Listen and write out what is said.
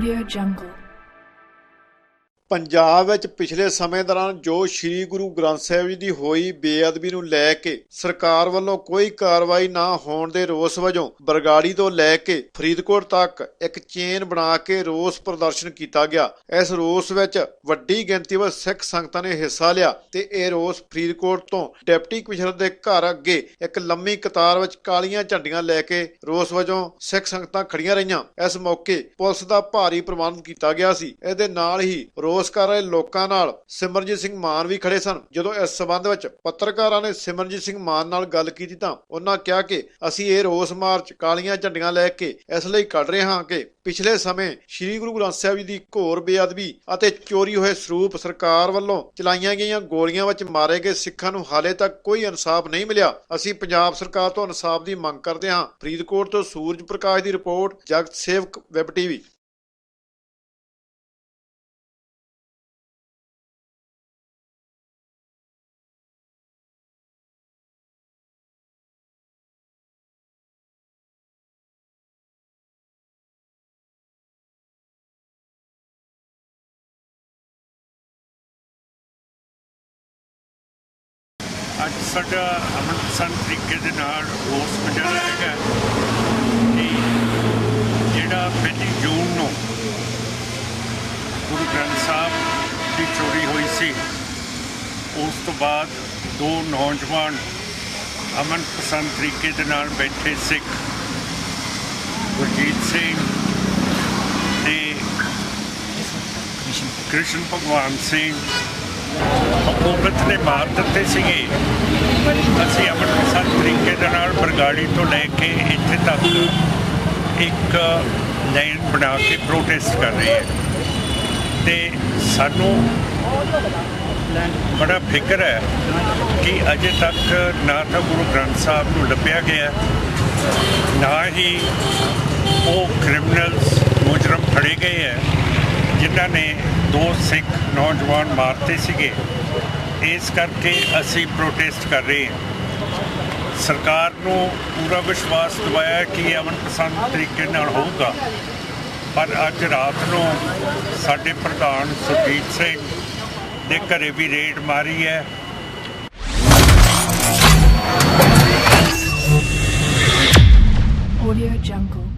Audio Jungle. Punjab ਵਿੱਚ ਪਿਛਲੇ ਸਮੇਂ ਦੌਰਾਨ ਜੋ ਸ੍ਰੀ ਗੁਰੂ ਗ੍ਰੰਥ ਸਾਹਿਬ ਜੀ ਦੀ ਹੋਈ ਬੇਅਦਬੀ ਨੂੰ ਲੈ ਕੇ ਸਰਕਾਰ ਵੱਲੋਂ ਕੋਈ ਕਾਰਵਾਈ ਨਾ ਹੋਣ ਦੇ ਰੋਸ ਵਜੋਂ ਬਰਗਾੜੀ ਤੋਂ ਲੈ ਕੇ ਫਰੀਦਕੋਟ ਤੱਕ ਇੱਕ ਚੇਨ ਬਣਾ ਕੇ ਰੋਸ ਪ੍ਰਦਰਸ਼ਨ ਕੀਤਾ ਗਿਆ। ਇਸ ਰੋਸ ਵਿੱਚ ਵੱਡੀ ਗਿਣਤੀ ਵਿੱਚ ਸਿੱਖ ਸੰਗਤਾਂ ਨੇ ਹਿੱਸਾ ਲਿਆ ਤੇ ਇਹ ਰੋਸ ਫਰੀਦਕੋਟ ਤੋਂ ਡਿਪਟੀ ਕਮਿਸ਼ਨਰ ਦੇ ਘਰ ਅੱਗੇ ਇੱਕ ਲੰਮੀ ਕਤਾਰ ਵਿੱਚ ਕਾਲੀਆਂ ਝੰਡੀਆਂ ਲੈ ਕੇ ਰੋਸ ਵਜੋਂ ਸਿੱਖ ਸੰਗਤਾਂ ਖੜੀਆਂ ਰਹੀਆਂ। ਇਸ ਮੌਕੇ ਪੁਲਿਸ ਦਾ ਭਾਰੀ ਪ੍ਰਬੰਧ ਕੀਤਾ ਗਿਆ ਸੀ। ਇਹਦੇ ਨਾਲ ਹੀ ਰੋਸ ਕਰ ਰਹੇ ਲੋਕਾਂ ਨਾਲ ਸਿਮਰਜੀਤ ਸਿੰਘ ਮਾਨ ਵੀ ਖੜੇ ਸਨ। ਜਦੋਂ ਇਸ ਸਬੰਧ ਵਿੱਚ ਪੱਤਰਕਾਰਾਂ ਨੇ ਸਿਮਰਜੀਤ ਸਿੰਘ ਮਾਨ ਨਾਲ ਗੱਲ ਕੀਤੀ ਤਾਂ ਉਹਨਾਂ ਕਿਹਾ ਕਿ ਅਸੀਂ ਇਹ ਰੋਸ ਮਾਰਚ ਕਾਲੀਆਂ ਝੰਡੀਆਂ ਲੈ ਕੇ ਇਸ ਲਈ ਕੱਢ ਰਹੇ ਹਾਂ ਕਿ ਪਿਛਲੇ ਸਮੇਂ ਸ੍ਰੀ ਗੁਰੂ ਗ੍ਰੰਥ ਸਾਹਿਬ ਜੀ ਦੀ ਘੋਰ ਬੇਅਦਬੀ ਅਤੇ ਚੋਰੀ ਹੋਏ ਸਰੂਪ ਸਰਕਾਰ ਵੱਲੋਂ ਚਲਾਈਆਂ ਗਈਆਂ ਗੋਲੀਆਂ ਵਿੱਚ ਮਾਰੇ ਗਏ ਸਿੱਖਾਂ ਨੂੰ ਹਾਲੇ ਤੱਕ ਕੋਈ ਇਨਸਾਫ ਨਹੀਂ ਮਿਲਿਆ। ਅਸੀਂ ਪੰਜਾਬ ਸਰਕਾਰ ਤੋਂ ਇਨਸਾਫ ਦੀ ਮੰਗ ਕਰਦੇ ਹਾਂ। ਫਰੀਦਕੋਟ ਤੋਂ ਸੂਰਜ ਪ੍ਰਕਾਸ਼ ਦੀ ਰਿਪੋਰਟ, ਜਗਤ ਸੇਵਕ, ਵੈਬ ਟੀਵੀ। ਅੱਜ ਸਾਡਾ ਅਮਨ ਅਮਨਪਸੰਦ ਤਰੀਕੇ ਦੇ ਨਾਲ ਰੋਸ ਮੁਜ਼ਾਹਰਾ ਹੈਗਾ ਕਿ ਜਿਹੜਾ ਪਹਿਲੀ ਜੂਨ ਨੂੰ ਗੁਰੂ ਗ੍ਰੰਥ ਸਾਹਿਬ ਦੀ ਚੋਰੀ ਹੋਈ ਸੀ, ਉਸ ਤੋਂ ਬਾਅਦ ਦੋ ਨੌਜਵਾਨ ਅਮਨ ਪਸੰਦ ਤਰੀਕੇ ਦੇ ਨਾਲ ਬੈਠੇ ਸਿੱਖ ਗੁਰਜੀਤ ਸਿੰਘ ਤੇ ਕ੍ਰਿਸ਼ਨ ਭਗਵਾਨ ਸਿੰਘ ਹਕੂਮਤ ਨੇ ਮਾਰ ਦਿੱਤੇ ਸੀਗੇ। ਅਸੀਂ ਅੰਮ੍ਰਿਤਸਰ ਤਰੀਕੇ ਦੇ ਨਾਲ ਬਰਗਾੜੀ ਤੋਂ ਲੈ ਕੇ ਇੱਥੇ ਤੱਕ ਇੱਕ ਲਾਈਨ ਬਣਾ ਕੇ ਪ੍ਰੋਟੈਸਟ ਕਰ ਰਹੇ ਹਾਂ। ਤੇ ਸਾਨੂੰ ਬੜਾ ਫਿਕਰ ਹੈ ਕਿ ਅਜੇ ਤੱਕ ਨਾ ਤਾਂ ਗੁਰੂ ਗ੍ਰੰਥ ਸਾਹਿਬ ਨੂੰ ਲੱਭਿਆ ਗਿਆ, ਨਾ ਹੀ ਉਹ ਕ੍ਰਿਮੀਨਲਸ ਮੁਜਰਮ ਫੜੇ ਗਏ ਹੈ, ਜਿਨ੍ਹਾਂ ਨੇ ਦੋ ਸਿੱਖ ਨੌਜਵਾਨ ਮਾਰਤੇ ਸੀਗੇ। ਇਸ ਕਰਕੇ ਅਸੀਂ ਪ੍ਰੋਟੈਸਟ ਕਰ ਰਹੇ ਹਾਂ। ਸਰਕਾਰ ਨੂੰ ਪੂਰਾ ਵਿਸ਼ਵਾਸ ਦਿਵਾਇਆ ਕਿ ਅਮਨ ਪਸੰਦ ਤਰੀਕੇ ਨਾਲ ਹੋਊਗਾ। ਪਰ ਅੱਜ ਰਾਤ ਨੂੰ ਸਾਡੇ ਪ੍ਰਧਾਨ ਸੁਰਜੀਤ ਸਿੰਘ ਦੇ ਘਰੇ ਵੀ ਰੇਡ ਮਾਰੀ ਹੈ।